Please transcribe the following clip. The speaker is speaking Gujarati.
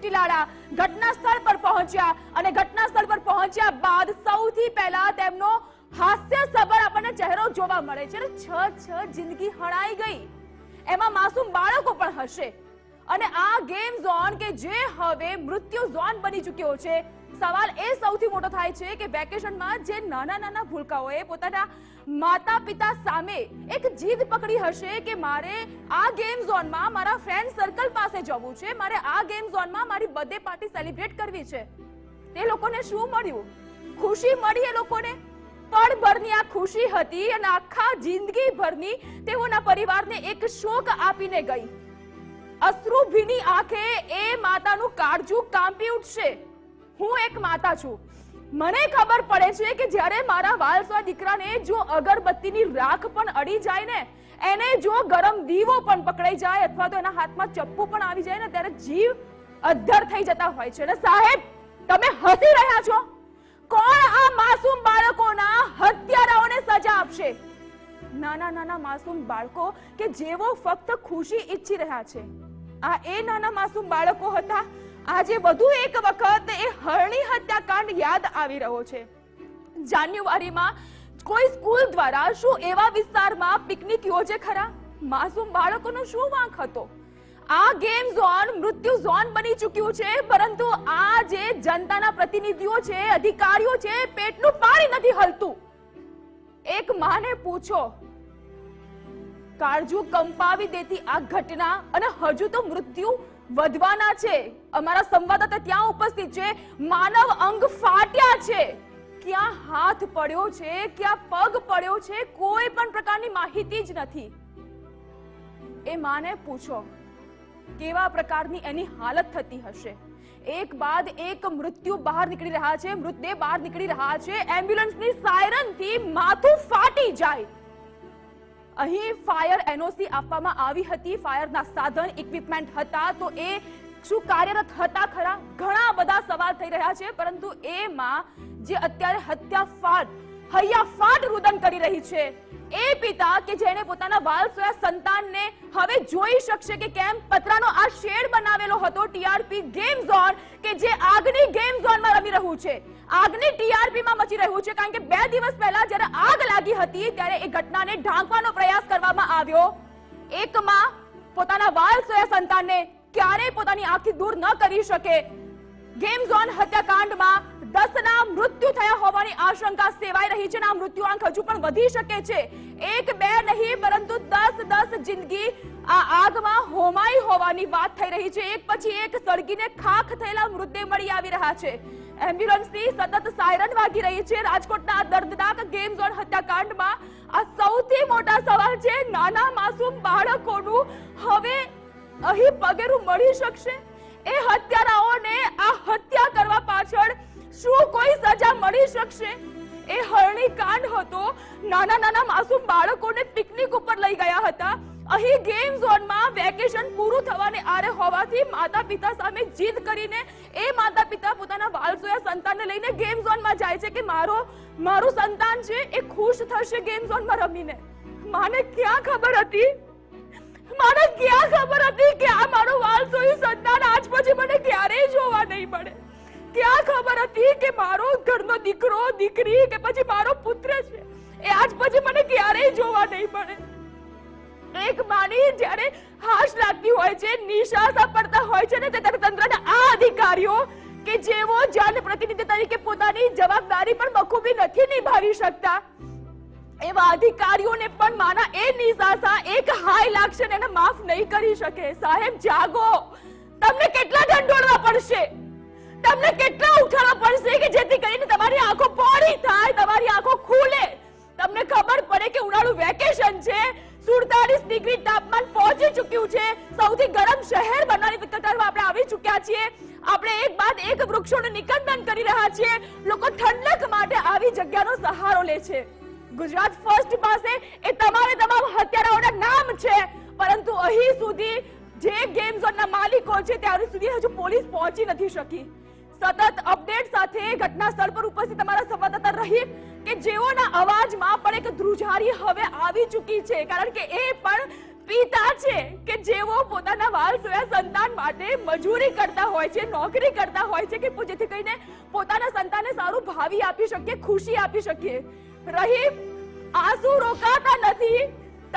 ચીટીલાડા ઘટના સ્થળ પર પહોંચ્યા અને ઘટના સ્થળ પર પહોંચ્યા બાદ સૌથી પહેલા તેમનો હાસ્ય સભર આપણને ચહેરો જોવા મળે છે. છ છ જિંદગી હણાઈ ગઈ. એમાં માસૂમ બાળકો પણ હશે. અને આ ગેમ ઝોન કે જે હવે મૃત્યુ ઝોન બની ચૂક્યો છે, સવાલ એ સૌથી મોટો થાય છે કે વેકેશનમાં જે નાના નાના ભૂલકાઓએ પોતાના માતા પિતા સામે એક જીદ પકડી હશે કે મારે આ ગેમ ઝોનમાં મારા ફ્રેન્ડ સર્કલ પાસે જવું છે, મારે આ ગેમ ઝોનમાં મારી બર્થડે પાર્ટી સેલિબ્રેટ કરવી છે. તે લોકોને શું મળ્યું? ખુશી મળી એ લોકોને? પળભરની આ ખુશી હતી અને આખા જિંદગી ભરની તેઓના પરિવારને એક શોક આપીને ગઈ. અશ્રુ ભીની આંખે એ માતાનું કાળજું કાંપી ઉઠશે. હું એક માતા છું. મને ખબર પડે છે કે જ્યારે મારા વાલસવા દીકરાને જો અગરબત્તીની રાખ પણ અડી જાય ને, એને જો ગરમ દીવો પણ પકડાઈ જાય અથવા તો એના હાથમાં ચપ્પુ પણ આવી જાય ને, ત્યારે જીવ અધ્ધર થઈ જતા હોય છે. ને સાહેબ, તમે હસી રહ્યા છો? કોણ આ માસૂમ બાળકોના હત્યારાઓને સજા આપશે? નાના નાના માસૂમ બાળકો કે જેઓ ફક્ત ખુશી ઈચ્છી રહ્યા છે. આ એ નાના માસૂમ બાળકો હતા. આજે વધુ એક વખત એ હરણી હત્યાકાંડ યાદ આવી રહ્યો છે. જાન્યુઆરીમાં કોઈ સ્કૂલ દ્વારા શું એવા વિસ્તારમાં પિકનિક યોજે ખરા? માસૂમ બાળકોનો શું વાંક હતો? આ ગેમ ઝોન મૃત્યુ ઝોન બની ચૂક્યું છે, પરંતુ આ જે જનતાના પ્રતિનિધિઓ છે, અધિકારીઓ છે, પેટનું પાણી નથી હલતું. એક માને પૂછો કાળજુ કંપાવી દેતી આ ઘટના અને હજુ તો મૃત્યુ વધવાના છે. અમારા સંવાદદાતા ત્યાં ઉપસ્થિત છે. માનવ અંગ ફાટ્યા છે. ક્યાં હાથ પડ્યો છે, ક્યાં પગ પડ્યો છે, કોઈ પણ પ્રકારની માહિતી જ નથી. એ માને પૂછો, કેવા પ્રકારની એની હાલત થતી હશે? એક બાદ એક મૃત્યુ બહાર નીકળી રહ્યા છે, મૃતદેહ બહાર નીકળી રહ્યા છે. એમ્બ્યુલન્સની સાયરનથી માથું ફાટી જાય. અહીં ફાયર એનઓસી આપવામાં આવી હતી. ફાયરના સાધન ઇક્વિપમેન્ટ હતા તો એ શું કાર્યરત હતા ખરા? ઘણા બધા સવાલ થઈ રહ્યા છે, પરંતુ એમાં જે અત્યારે હત્યા ફાટ હૈયા ફાટ રુદન કરી રહી છે, એ પિતા કે જેણે પોતાના બાલ સોયા સંતાનને હવે જોઈ શકશે કે કેમ? પતરાનો આ શેડ બનાવેલો હતો ટીઆરપી ગેમ ઝોન કે જે આગની ગેમ ઝોનમાં રમી રહ્યું છે. આગની ટીઆરપી માં મચી રહ્યું છે, કારણ કે બે દિવસ પહેલા જ્યારે હતી ત્યારે એ ઘટનાને ઢાંકવાનો પ્રયાસ કરવામાં આવ્યો. એક માં પોતાના વાલસોયા સંતાનને ક્યારેય પોતાની આંખથી દૂર ન કરી શકે. ગેમ ઝોન હત્યાકાંડમાં દસના મૃત્યુ થયા હોવાની આશંકા સેવાઈ રહી છે અને આ મૃત્યુઆંક હજુ પણ વધી શકે છે. એક, બે નહીં નાના બાળકોનું હવે અહીં પગેરું મળી શકશે? એ હત્યારાઓને આ હત્યા કરવા પાછળ શું કોઈ સજા મળી શકશે? એ હરણી હતો. નાના નાના માસૂમ અહીં ગેમ ઝોનમાં વેકેશન પૂરું થવાને આરે હોવાથી માતા પિતા સામે જીદ કરીને એ માતા પિતા પોતાના વાલસોયા સંતાનને લઈને ગેમ ઝોનમાં જાય છે કે મારો, મારું સંતાન છે એ ખુશ થશે ગેમ ઝોનમાં રમીને. માને ક્યાં ખબર હતી? મારે ક્યાં ખબર હતી કે આ મારું વાલસોયું સંતાન આજ પછી મને ક્યારેય જોવા નહીં મળે? ક્યાં ખબર હતી કે મારો ઘરનો દીકરો, દીકરી કે પછી મારો પુત્ર છે એ આજ પછી મને ક્યારેય જોવા નહીં મળે? એક માની જ્યારે હાશ લાગતી હોય છે નિશાસા પડતા હોય છે ને, તે તંત્રના આ અધિકારીઓ કે જેઓ જનપ્રતિનિધિ તરીકે પોતાની જવાબદારી પણ બખૂબી નથી નિભાવી શકતા. એવા અધિકારીઓને પણ માના એ નિશાસા એક હાય લાગશે ને એને માફ નહીં કરી શકે. સાહેબ, જાગો. તમને કેટલા ઢંઢોળવા પડશે? તમને કેટલા ઉઠાડવા પડશે કે જેથી કરીને તમારી આંખો પોળી થાય, તમારી આંખો ખુલે? તમને ખબર પડે કે ઉનાળુ વેકેશન છે. સુડતાલીસ ડિગ્રી તાપમાન પહોંચી ચૂક્યું છે. સૌથી ગરમ શહેર બનવાની કતારમાં આપણે આવી ચૂક્યા છીએ. આપણે એક બાદ એક વૃક્ષોનું નિકંદન કરી રહ્યા છીએ. લોકો ઠંડક માટે આવી જગ્યાનો સહારો લે છે. ગુજરાત ફર્સ્ટ પાસે એ તમારે તમામ હત્યારાઓના નામ છે. પરંતુ અહીં સુધી જે ગેમ ઝોનના માલિકો છે ત્યાં સુધી હજુ પોલીસ પહોંચી નથી શકી. સતત અપડેટ સાથે ઘટના સ્થળ પર ઉપસ્થિત તમારા સંવાદદાતા રહીમ કે જેઓના અવાજમાં પણ એક ધ્રુજારી હવે આવી ચૂકી છે. કારણ કે એ પણ પિતા છે કે જેઓ પોતાના વાલ સોયા સંતાન માટે મજૂરી કરતા હોય છે, નોકરી કરતા હોય છે કે જેથી કરીને પોતાના સંતાનને સારું ભાવિ આપી શકીએ, ખુશી આપી શકીએ. રહી આંસુ રોકાતા નથી.